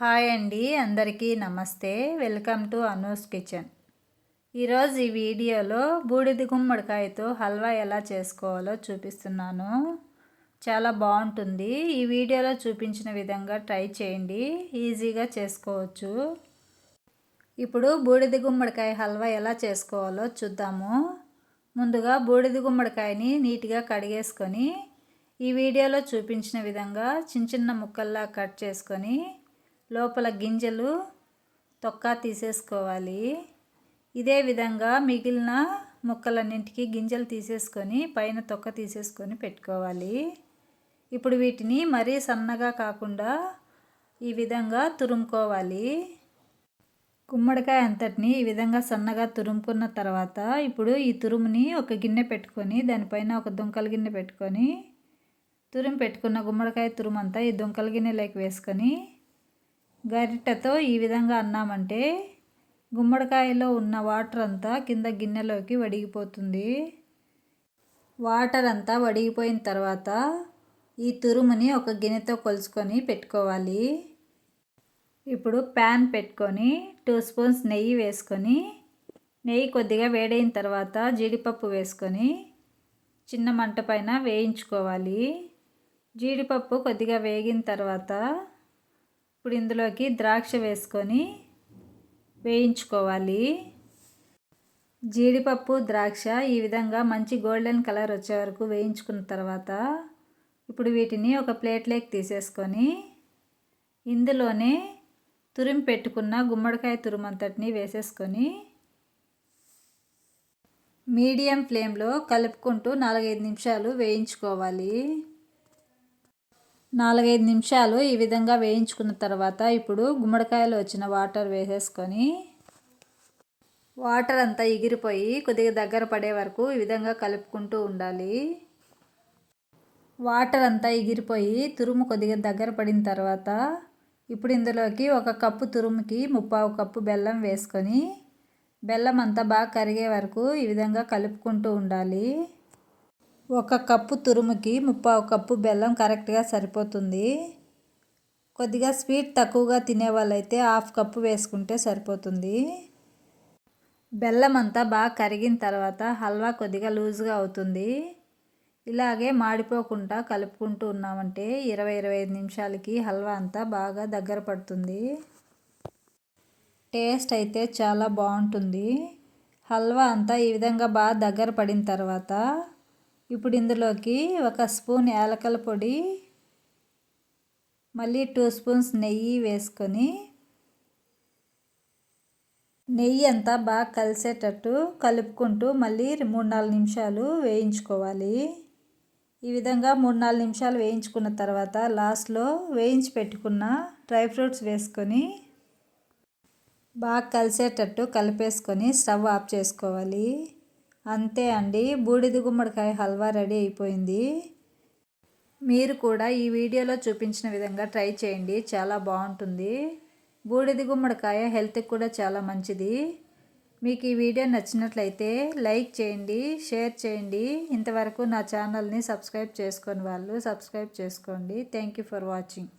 Hi అండి అందరికీ నమస్తే. Welcome to Anu's kitchen. ఈరోజు ఈ వీడియోలో బూడిద గుమ్మడికాయతో హల్వా ఎలా చేసుకోవాలో చూపిస్తున్నాను. చాలా బాగుంటుంది. ఈ వీడియోలో చూపించిన విధంగా ట్రై చేయండి. ఈజీగా చేసుకోవచ్చు. ఇప్పుడు బూడిద గుమ్మడికాయ హల్వా ఎలా చేసుకోవాలో చూద్దాము. ముందుగా బూడిద గుమ్మడికాయని నీట్గా కడిగేసుకొని ఈ వీడియోలో చూపించిన విధంగా చిన్న చిన్న ముక్కల్లా కట్ చేసుకొని లోపల గింజలు తొక్క తీసేసుకోవాలి. ఇదే విధంగా మిగిలిన ముక్కలన్నింటికి గింజలు తీసేసుకొని పైన తొక్క తీసేసుకొని పెట్టుకోవాలి. ఇప్పుడు వీటిని మరీ సన్నగా కాకుండా ఈ విధంగా తురుముకోవాలి. గుమ్మడికాయ అంతటిని ఈ విధంగా సన్నగా తురుముకున్న తర్వాత ఇప్పుడు ఈ తురుముని ఒక గిన్నె పెట్టుకొని దానిపైన ఒక దుంకల గిన్నె పెట్టుకొని తురుము పెట్టుకున్న గుమ్మడికాయ తురుము అంతా ఈ దుంకల గిన్నెలోకి వేసుకొని గరిటెతో ఈ విధంగా అన్నామంటే గుమ్మడికాయలో ఉన్న వాటర్ అంతా కింద గిన్నెలోకి వడిగిపోతుంది. వాటర్ అంతా వడిగిపోయిన తర్వాత ఈ తురుముని ఒక గిన్నెతో కొలుసుకొని పెట్టుకోవాలి. ఇప్పుడు ప్యాన్ పెట్టుకొని టూ స్పూన్స్ నెయ్యి వేసుకొని నెయ్యి కొద్దిగా వేడైన తర్వాత జీడిపప్పు వేసుకొని చిన్న మంట పైన వేయించుకోవాలి. జీడిపప్పు కొద్దిగా వేగిన తర్వాత ఇప్పుడు ఇందులోకి ద్రాక్ష వేసుకొని వేయించుకోవాలి. జీడిపప్పు ద్రాక్ష ఈ విధంగా మంచి గోల్డెన్ కలర్ వచ్చే వరకు వేయించుకున్న తర్వాత ఇప్పుడు వీటిని ఒక ప్లేట్లోకి తీసేసుకొని ఇందులోనే తురిమి పెట్టుకున్న గుమ్మడికాయ తురుమంతటిని వేసేసుకొని మీడియం ఫ్లేమ్లో కలుపుకుంటూ నాలుగైదు నిమిషాలు వేయించుకోవాలి. నాలుగైదు నిమిషాలు ఈ విధంగా వేయించుకున్న తర్వాత ఇప్పుడు గుమ్మడికాయలు వచ్చిన వాటర్ వేసేసుకొని వాటర్ అంతా ఎగిరిపోయి కొద్దిగా దగ్గర పడే వరకు ఈ విధంగా కలుపుకుంటూ ఉండాలి. వాటర్ అంతా ఎగిరిపోయి తురుము కొద్దిగా దగ్గర పడిన తర్వాత ఇప్పుడు ఇందులోకి ఒక కప్పు తురుముకి ముప్పావు కప్పు బెల్లం వేసుకొని బెల్లం అంతా బాగా కరిగే వరకు ఈ విధంగా కలుపుకుంటూ ఉండాలి. ఒక కప్పు తురుముకి ముప్పావు కప్పు బెల్లం కరెక్ట్గా సరిపోతుంది. కొద్దిగా స్వీట్ తక్కువగా తినే వాళ్ళైతే హాఫ్ కప్పు వేసుకుంటే సరిపోతుంది. బెల్లం అంతా బాగా కరిగిన తర్వాత హల్వా కొద్దిగా లూజ్గా అవుతుంది. ఇలాగే మాడిపోకుండా కలుపుకుంటూ ఉన్నామంటే ఇరవై ఇరవై ఐదు నిమిషాలకి హల్వా అంతా బాగా దగ్గర పడుతుంది. టేస్ట్ అయితే చాలా బాగుంటుంది. హల్వా అంతా ఈ విధంగా బాగా దగ్గర పడిన తర్వాత ఇప్పుడు ఇందులోకి ఒక స్పూన్ యాలకల పొడి మళ్ళీ టూ స్పూన్స్ నెయ్యి వేసుకొని నెయ్యి అంతా బాగా కలిసేటట్టు కలుపుకుంటూ మళ్ళీ మూడు నాలుగు నిమిషాలు వేయించుకోవాలి. ఈ విధంగా మూడు నాలుగు నిమిషాలు వేయించుకున్న తర్వాత లాస్ట్లో వేయించి పెట్టుకున్న డ్రై ఫ్రూట్స్ వేసుకొని బాగా కలిసేటట్టు కలిపేసుకొని స్టవ్ ఆఫ్ చేసుకోవాలి. అంతే అండి. బూడిద గుమ్మడికాయ హల్వా రెడీ అయిపోయింది. మీరు కూడా ఈ వీడియోలో చూపించిన విధంగా ట్రై చేయండి. చాలా బాగుంటుంది. బూడిద గుమ్మడికాయ హెల్త్కి కూడా చాలా మంచిది. మీకు ఈ వీడియో నచ్చినట్లయితే లైక్ చేయండి షేర్ చేయండి. ఇంతవరకు నా ఛానల్ని సబ్స్క్రైబ్ చేసుకొని వాళ్ళు సబ్స్క్రైబ్ చేసుకోండి. Thank you for watching.